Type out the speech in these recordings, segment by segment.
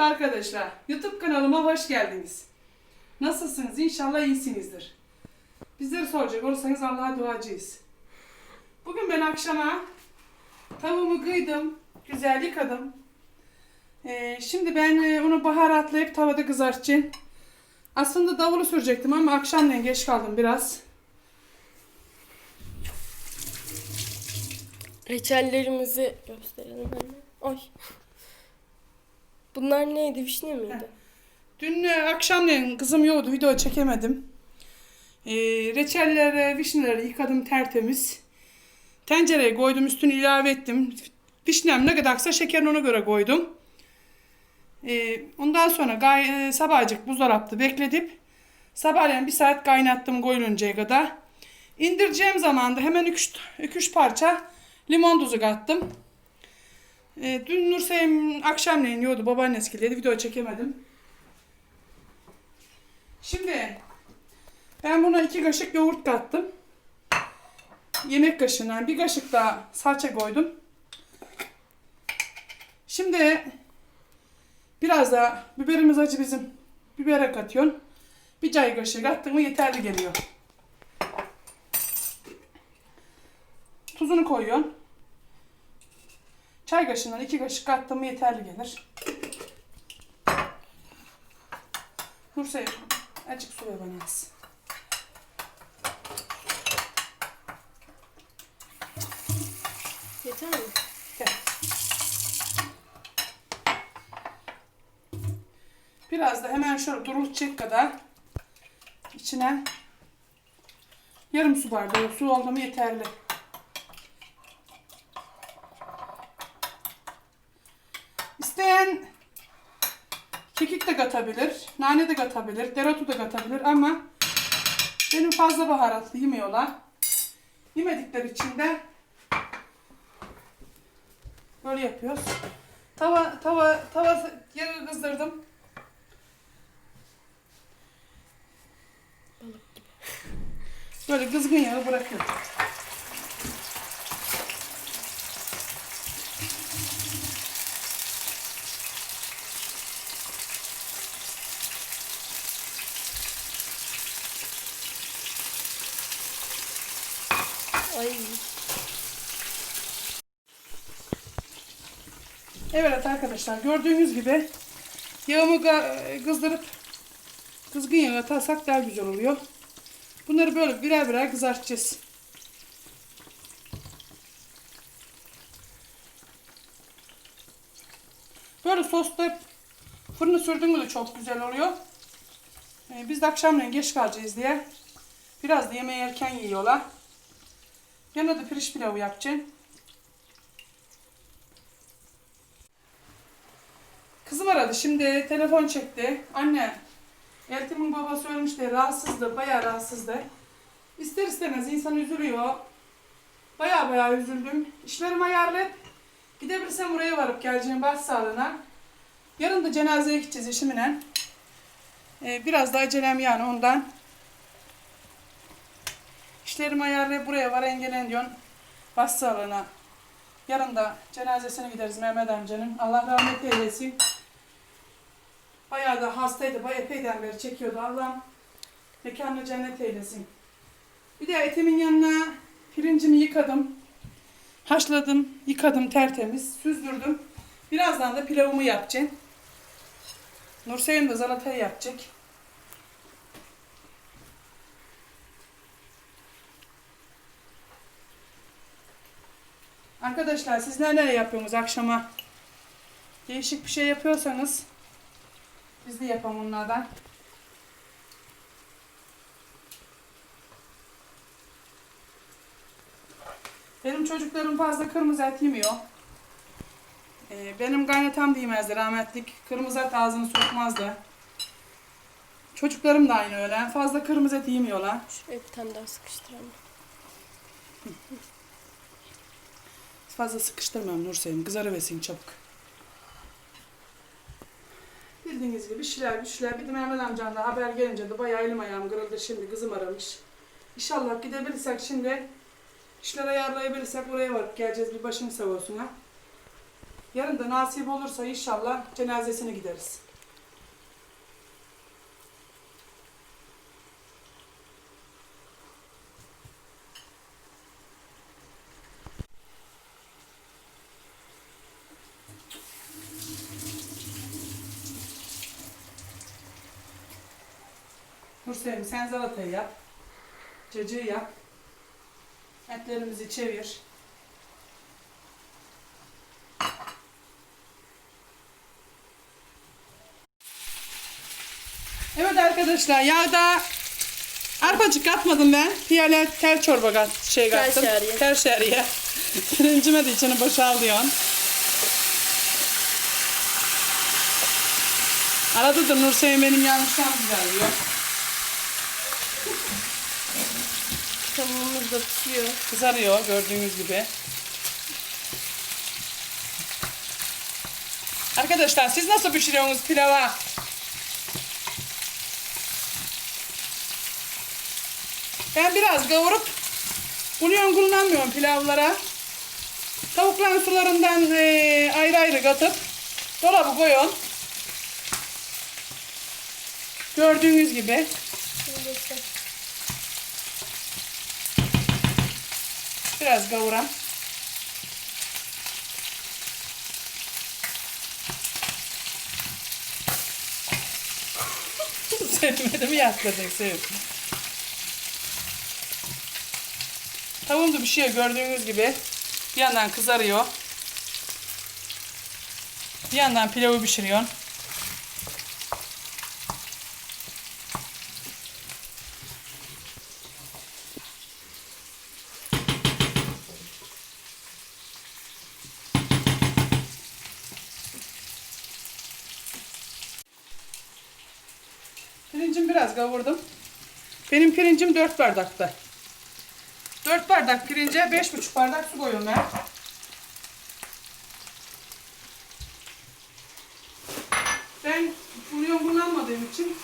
Merhaba arkadaşlar. YouTube kanalıma hoş geldiniz. Nasılsınız? İnşallah iyisinizdir. Bizleri soracak olursanız Allah'a duacıyız. Bugün ben akşama tavuğumu kıydım. Güzel yıkadım. Ee, şimdi ben e, onu baharatlayıp tavada kızartacağım. Aslında davulu sürecektim ama akşamleyin geç kaldım biraz. Reçellerimizi gösterelim hemen. Ay. Bunlar neydi? Vişne miydi? Dün e, akşamleyin kızım yoktu, video çekemedim. Ee, reçelleri, vişneleri yıkadım tertemiz. Tencereye koydum, üstünü ilave ettim. Vişnem ne kadarsa şekerini ona göre koydum. Ee, ondan sonra gay e, sabahcık buzdolapta bekledim. Sabahleyin bir saat kaynattım koyuluncaya kadar. İndireceğim zaman da hemen 2-3 parça limon tuzu kattım. Ee, dün Nurseyim akşamleyin yiyordu babaannesi dedi video çekemedim. Şimdi ben buna iki kaşık yoğurt kattım. Yemek kaşığından bir kaşık daha salça koydum. Şimdi biraz da biberimiz acı bizim. Bibere katıyorsun. Bir çay kaşığı kattın mı yeterli geliyor. Tuzunu koyuyorsun. Çay kaşığından iki kaşık kattın mı yeterli gelir. Nursel azıcık su ver bana az. Yeter mi? Gel. Biraz da hemen şöyle durulacak kadar içine yarım su bardağı su oldu mu yeterli. Katabilir, nane de katabilir, dereotu da katabilir ama benim fazla baharatlı yemiyorlar. Yemedikleri için de Böyle yapıyoruz. Tava tava tava yağı kızdırdım. Böyle kızgın yağı bırakıyorum. Ay. Evet arkadaşlar gördüğünüz gibi yağımı kızdırıp kızgın yağı atarsak daha güzel oluyor. Bunları böyle birer birer kızartacağız. Böyle soslayıp fırını sürdüğümde de çok güzel oluyor. Ee, biz de akşamleyin geç kalacağız diye biraz da yemeği erken yiyorlar. Yanına da pirinç pilavı yapacağım. Kızım aradı şimdi telefon çekti. Anne Eltim'in babası ölmüş de rahatsızdı bayağı rahatsızdı. İster istemez insan üzülüyor. Bayağı bayağı üzüldüm. İşlerimi ayarlayıp gidebilirsem buraya varıp geleceğim başsağlığına. Yarın da cenazeye gideceğiz eşimle. Ee, biraz da acelem yani ondan. İşlerimi ayarlayıp buraya var engelen diyorsun. Başsağlığına. Yarın da cenazesine gideriz Mehmet amcanın. Allah rahmet eylesin. Bayağı da hastaydı. Bayağı epeyden beri çekiyordu. Allah mekanını cennet eylesin. Bir de etimin yanına pirincimi yıkadım. Haşladım, yıkadım tertemiz, süzdürdüm. Birazdan da pilavımı yapacağım. Nurseyim de salatayı yapacak. Arkadaşlar siz neler yapıyorsunuz akşama? Değişik bir şey yapıyorsanız biz de yapalım onlardan. Benim çocuklarım fazla kırmızı et yemiyor. Ee, benim kaynatam da yemezdi rahmetlik. Kırmızı et ağzını sokmazdı. Çocuklarım da aynı öyle. Fazla kırmızı et yemiyorlar. Şuraya bir tane daha sıkıştıralım. Fazla sıkıştırmam Nurseyim. Kızarıversin çabuk. Bildiğiniz gibi işler güçler. Bir de Mehmet amcan da haber gelince de bayağı elim ayağım kırıldı şimdi. Kızım aramış. İnşallah gidebilirsek şimdi işler ayarlayabilirsek oraya varıp geleceğiz. Bir başım sağ olsun ha. Yarın da nasip olursa inşallah cenazesine gideriz. Nursevim sen salatayı yap. Cacığı yap. Etlerimizi çevir. Evet arkadaşlar yağda arpacık katmadım ben. Piyale tel çorba kat, şey Tel kattım. Tel şehriye. Pirincime de içini boşalıyorsun. Arada da Nursevim benim yanlışlarımı düzenliyor. Tavuğumuz da pişiyor. Kızarıyor gördüğünüz gibi. Arkadaşlar siz nasıl pişiriyorsunuz pilava? Ben biraz kavurup bulyon kullanmıyorum pilavlara. Tavukların sularından eee, ayrı ayrı katıp dolabı koyuyorum. Gördüğünüz gibi. Şimdi Biraz kavuram. Sevmedim yatladın sev. Tavuğum da pişiyor gördüğünüz gibi. Bir yandan kızarıyor. Bir yandan pilavı pişiriyor. Pirincim biraz kavurdum. Benim pirincim 4 bardakta. 4 bardak pirince 5,5 bardak su koyuyorum ben. Ben bulyon kullanmadığım için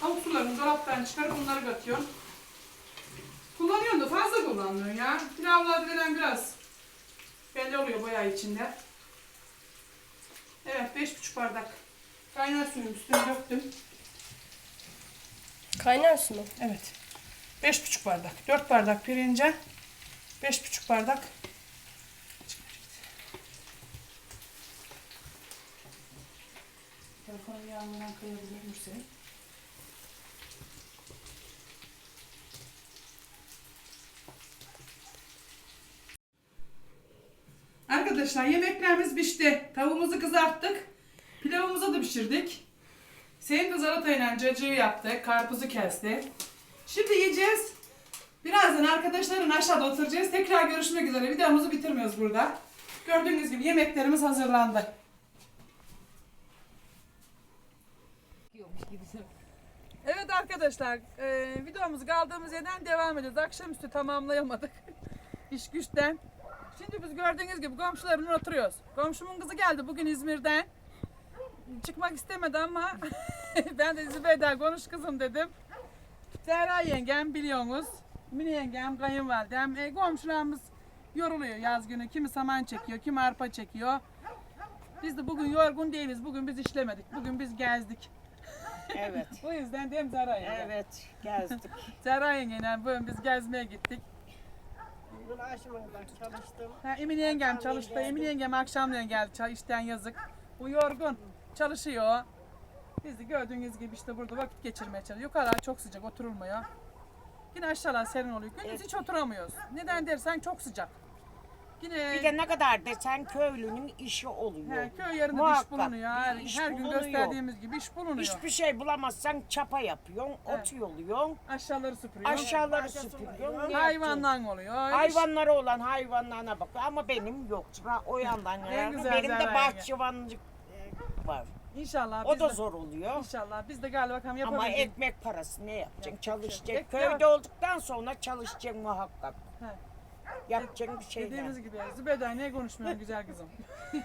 tavuk sularını dolaptan çıkarıp bunları katıyorum. Kullanıyorum da fazla kullanmıyorum ya. Pilavlar veren biraz belli oluyor bayağı içinde. Evet 5,5 bardak kaynar suyun üstüne döktüm. Kaynar su mu? Evet. Beş buçuk bardak. Dört bardak pirince. Beş buçuk bardak. Telefonu yağmurdan kayabilir misin? Arkadaşlar yemeklerimiz pişti. Tavuğumuzu kızarttık. Pilavımızı da pişirdik. Senin de salatayla cacığı yaptık. Karpuzu kesti. Şimdi yiyeceğiz. Birazdan arkadaşların aşağıda oturacağız. Tekrar görüşmek üzere. Videomuzu bitirmiyoruz burada. Gördüğünüz gibi yemeklerimiz hazırlandı. Evet arkadaşlar, e, videomuzu kaldığımız yerden devam ediyoruz. Akşamüstü tamamlayamadık. İş güçten. Şimdi biz gördüğünüz gibi komşularımla oturuyoruz. Komşumun kızı geldi bugün İzmir'den. Çıkmak istemedi ama ben de Zübeyda konuş kızım dedim. Zehra yengem biliyorsunuz. Mini yengem, kayınvalidem. E, komşularımız yoruluyor yaz günü. Kimi saman çekiyor, kimi arpa çekiyor. Biz de bugün yorgun değiliz. Bugün biz işlemedik. Bugün biz gezdik. Evet. Bu yüzden değil mi Zehra yenge? Evet, gezdik. Zehra yengeyle bugün biz gezmeye gittik. Bunu aşmadan çalıştım. Ha, Emine yengem çalıştı. Emine yengem akşamleyin geldi ça- işten yazık. Bu yorgun. Çalışıyor. Biz de gördüğünüz gibi işte burada vakit geçirmeye çalışıyoruz. Yukarılar çok sıcak oturulmuyor. Yine aşağılar serin oluyor. Gündüz hiç oturamıyoruz. Neden dersen çok sıcak. Yine Bir de ne kadar desen köylünün işi oluyor. he, köy yerinde de iş bulunuyor. Her, iş her gün bulunuyor. gösterdiğimiz gibi iş bulunuyor. Hiçbir şey bulamazsan çapa yapıyorsun, Evet. ot yoluyorsun, Aşağıları süpürüyor. aşağıları süpürüyorsun. Hayvandan oluyor. Hayvanları olan hayvanlarına bakıyor ama benim yok. O yandan güzel Benim de bahçıvanlık var. İnşallah O biz da de, zor oluyor. İnşallah biz de galiba bakalım Ama yapabileceğiz. ekmek parası ne yapacaksın? Yapacak şey Çalışacaksın. yok. Köyde olduktan sonra çalışacaksın muhakkak. He. Yapacaksın bir şeyler. Dediğimiz gibi Zübeyda niye konuşmuyorsun güzel kızım?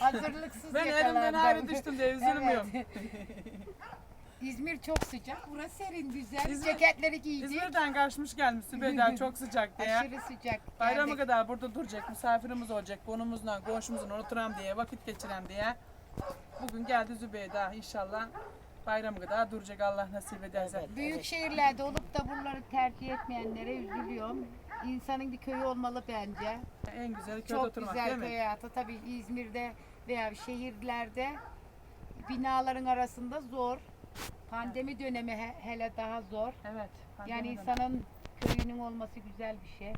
Hazırlıksız Ben yakalandım. elimden ayrı düştüm diye üzülmüyorum. İzmir çok sıcak. Burası serin, güzel. İzmir- Ceketleri giydik. İzmir'den kaçmış gelmiş Sübeyda çok sıcak diye. Aşırı sıcak. Bayrama geldik. kadar burada duracak, misafirimiz olacak, bonumuzla, komşumuzla oturam diye, vakit geçirem diye. Bugün geldi Zübeyda inşallah bayrama kadar duracak Allah nasip ederse. Büyük şehirlerde olup da buraları tercih etmeyenlere üzülüyorum. İnsanın bir köyü olmalı bence. En güzeli köyde Çok oturmak güzel değil mi? köy hayatı. Tabii İzmir'de veya şehirlerde binaların arasında zor. Pandemi dönemi he- hele daha zor. Evet. Yani pandemiden. insanın köyünün olması güzel bir şey.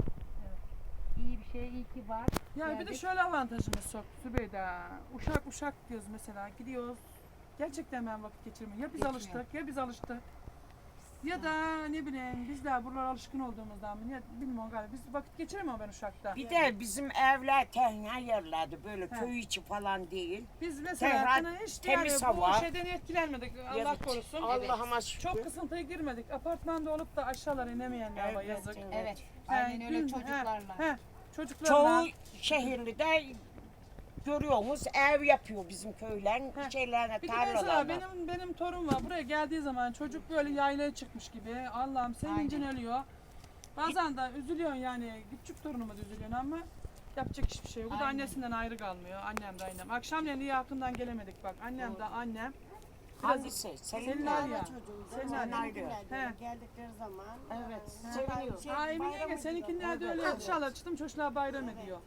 İyi bir şey, iyi ki var. Yani bir de geldik. şöyle avantajımız çok Sübeyda. Uşak uşak diyoruz mesela gidiyoruz. Gerçekten ben vakit geçirmiyorum. Ya biz Geçmiyor. alıştık ya biz alıştık. Ya da ne bileyim biz de buralara alışkın olduğumuzdan mı? Ya bilmiyorum galiba. Biz vakit geçiremiyorum ben Uşak'ta. Bir de bizim evler tenha yerlerdi böyle He. köy içi falan değil. Biz mesela Tehran, hani hiç temiz yani hava. bu şeyden etkilenmedik. Allah Evet. korusun. Allah'ıma şükür. Çok kısıntıya girmedik. Apartmanda olup da aşağılara inemeyenler var Evet, yazık. evet. Evet. Yani Aynen öyle çocuklarla. He, he, çocuklarla. Çoğu şehirli de görüyorsunuz ev yapıyor bizim köylerin He. şeylerine, mesela tarlalarına. benim benim torun var. Buraya geldiği zaman çocuk böyle yaylaya çıkmış gibi. Allah'ım sevincin ölüyor. Bazen de üzülüyorsun yani. Küçük torunuma da üzülüyorsun ama yapacak hiçbir şey yok. O da Aynen. annesinden ayrı kalmıyor. Annem de annem. Akşamleyin iyi yakından gelemedik bak. Annem de annem. Biraz Hangisi? Senin Senin var ya. Ayrı. He. Geldikleri zaman Evet. Seviniyor. Aynı yenge seninkiler de öyle dışarıda çıktım çocuklar bayram ediyor.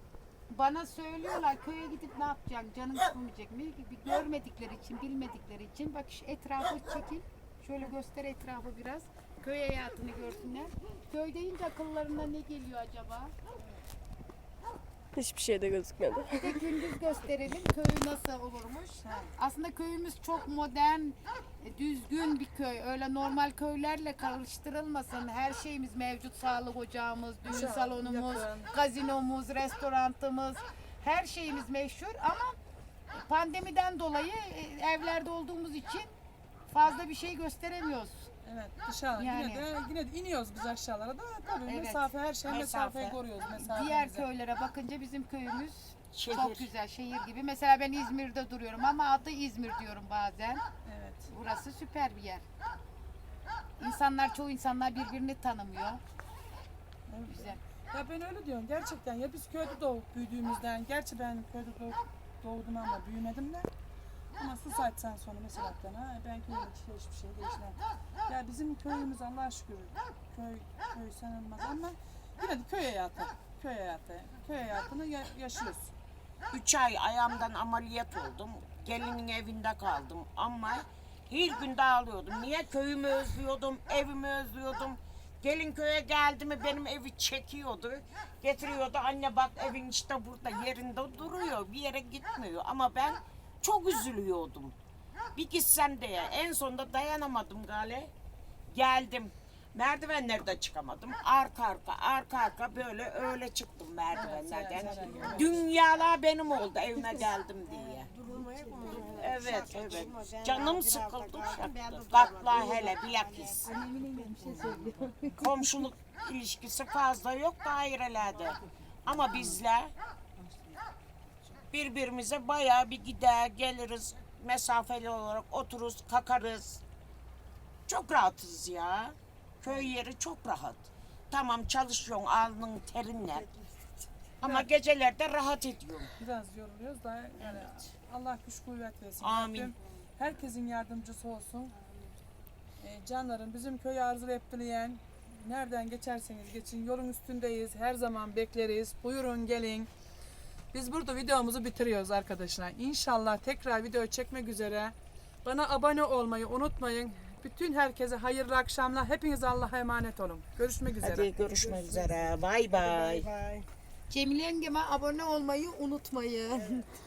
Bana söylüyorlar köye gidip ne yapacaksın? Canın sıkılmayacak mı? Bir görmedikleri için, bilmedikleri için. Bak şu etrafı çekin. Şöyle göster etrafı biraz. Köy hayatını görsünler. Köy deyince akıllarına ne geliyor acaba? Hiçbir şey de gözükmedi. Bir de gündüz gösterelim köy nasıl olurmuş. Aslında köyümüz çok modern, e, düzgün bir köy. Öyle normal köylerle karıştırılmasın. Her şeyimiz mevcut. Sağlık ocağımız, düğün salonumuz, yakın. gazinomuz, restorantımız. Her şeyimiz meşhur ama pandemiden dolayı e, evlerde olduğumuz için fazla bir şey gösteremiyoruz. Evet dışarı Yani. yine de yine de iniyoruz biz aşağılara da tabii Evet. mesafe her şey Mesafe. mesafeyi koruyoruz mesafemizi. Diğer köylere bakınca bizim köyümüz Şehir. çok güzel, şehir gibi. Mesela ben İzmir'de duruyorum ama adı İzmir diyorum bazen. Evet. Burası süper bir yer. İnsanlar, çoğu insanlar birbirini tanımıyor. evet. Güzel. Ya ben öyle diyorum gerçekten ya biz köyde doğup büyüdüğümüzden gerçi ben köyde doğup, doğdum ama büyümedim de ama su saatsen sonra mesela ha ben hiç- hiçbir şey değişmem. Ya bizim köyümüz Allah'a şükür köy köy sanılmaz ama yine de köy hayatı köy hayatı köy hayatını ya- yaşıyoruz. Üç ay ayağımdan ameliyat oldum. Gelinin evinde kaldım ama her gün dağılıyordum. Niye köyümü özlüyordum, evimi özlüyordum. Gelin köye geldi mi benim evi çekiyordu. Getiriyordu anne bak evin işte burada yerinde duruyor. Bir yere gitmiyor. Ama ben çok üzülüyordum. Bir gitsem diye. En sonunda dayanamadım gale. Geldim. Merdivenlerde çıkamadım. Arka arka arka arka böyle öyle çıktım merdivenlerden. Dünyalar benim oldu evime geldim diye. Evet evet. Canım sıkıldı. Kalkla hele bilakis. Komşuluk ilişkisi fazla yok dairelerde. Ama bizler birbirimize bayağı bir gider geliriz. Mesafeli olarak otururuz, kakarız. Çok rahatız ya. Köy yeri çok rahat. Tamam çalışıyorsun alnın terinle. Ama gecelerde rahat ediyorsun. Biraz yoruluyoruz da yani Allah güç kuvvet versin. Amin. Rabbim herkesin yardımcısı olsun. E, canlarım bizim köy arzulayıp dileyen nereden geçerseniz geçin yolun üstündeyiz. Her zaman bekleriz. Buyurun gelin. Biz burada videomuzu bitiriyoruz arkadaşlar. İnşallah tekrar video çekmek üzere. Bana abone olmayı unutmayın. Bütün herkese hayırlı akşamlar. Hepiniz Allah'a emanet olun. Görüşmek üzere. Hadi görüşmek üzere. Bay bay. Cemile yengeme abone olmayı unutmayın.